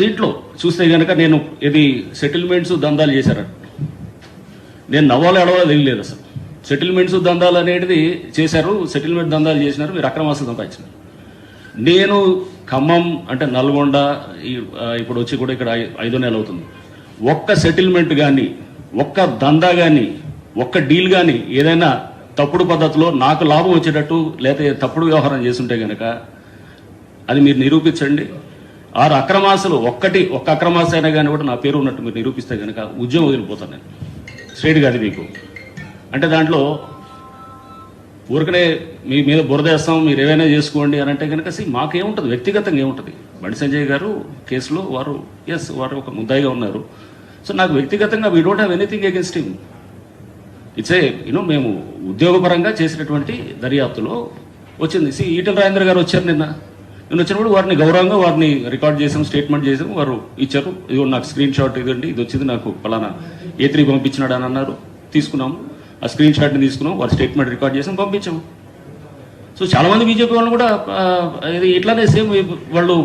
దీంట్లో చూస్తే కనుక నేను ఇది సెటిల్మెంట్స్ దందాలు చేశారట నేను నవ్వాలి అడవాలి తెలియలేదు అసలు. సెటిల్మెంట్స్ దందాలు అనేది చేశారు సెటిల్మెంట్ దందాలు చేసినారు మీరు అక్రమాస్తులు సంపాదించినారు. నేను ఖమ్మం అంటే నల్గొండ ఈ- ఇప్పుడు వచ్చి కూడా ఇక్కడ ఐదో నెల అవుతుంది. ఒక్క సెటిల్మెంట్ కానీ ఒక్క దందా కానీ ఒక్క డీల్ కానీ ఏదైనా తప్పుడు పద్ధతిలో నాకు లాభం వచ్చేటట్టు లేకపోతే తప్పుడు వ్యవహారం చేస్తుంటే కనుక అది మీరు నిరూపించండి. ఆరు అక్రమాసులు ఒక్కటి ఒక్క అక్రమాస అయినా కానీ కూడా నా పేరు ఉన్నట్టు మీరు నిరూపిస్తే కనుక ఉద్యోగం వదిలిపోతాను నేను. స్ట్రైట్గా అది మీకు. అంటే దాంట్లో ఊరికనే మీ మీద బురదేస్తాం మీరు ఏవైనా చేసుకోండి అని అంటే కనుక సి మాకేముంటుంది? వ్యక్తిగతంగా ఏముంటుంది? బండి సంజయ్ గారు కేసులో వారు ఎస్ వారు ఒక ముద్దాయిగా ఉన్నారు. సో నాకు వ్యక్తిగతంగా we don't have anything against him it's a you know మేము ఉద్యోగపరంగా చేసినటువంటి దర్యాప్తులో వచ్చింది. సి ఈటల రాజేంద్ర గారు వచ్చారు నిన్న. నేను వచ్చినప్పుడు వారిని గౌరవంగా వారిని రికార్డ్ చేసాం స్టేట్మెంట్ చేసాం వారు ఇచ్చారు ఇదిగో నాకు స్క్రీన్ షాట్ ఇదండి ఇది వచ్చింది నాకు ఫలానా ఏ త్రీ పంపించినాడు అని అన్నారు. తీసుకున్నాము ఆ స్క్రీన్ షాట్ని తీసుకున్నాం వారి స్టేట్మెంట్ రికార్డ్ చేసాం పంపించాము సో చాలామంది బీజేపీ వాళ్ళు కూడా ఇది ఇట్లానే సేమ్ వాళ్ళు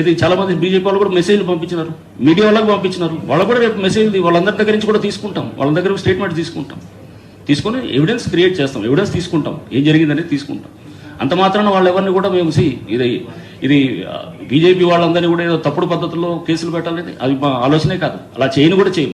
ఇది చాలామంది బీజేపీ వాళ్ళు కూడా మెసేజ్లు పంపించినారు. మీడియా వాళ్ళకి పంపించినారు. వాళ్ళు కూడా రేపు మెసేజ్ వాళ్ళందరి దగ్గర నుంచి కూడా తీసుకుంటాం. వాళ్ళ దగ్గర స్టేట్మెంట్ తీసుకుంటాం. తీసుకొని ఎవిడెన్స్ క్రియేట్ చేస్తాం ఎవిడెన్స్ తీసుకుంటాం. ఏం జరిగిందనేది తీసుకుంటాం. అంత మాత్రాన వాళ్ళు ఎవరిని కూడా మేము సి ఇది ఇది బీజేపీ వాళ్ళందరినీ కూడా ఏదో తప్పుడు పద్ధతుల్లో కేసులు పెట్టాలని అది మా ఆలోచనే కాదు. అలా చేయని కూడా చేయం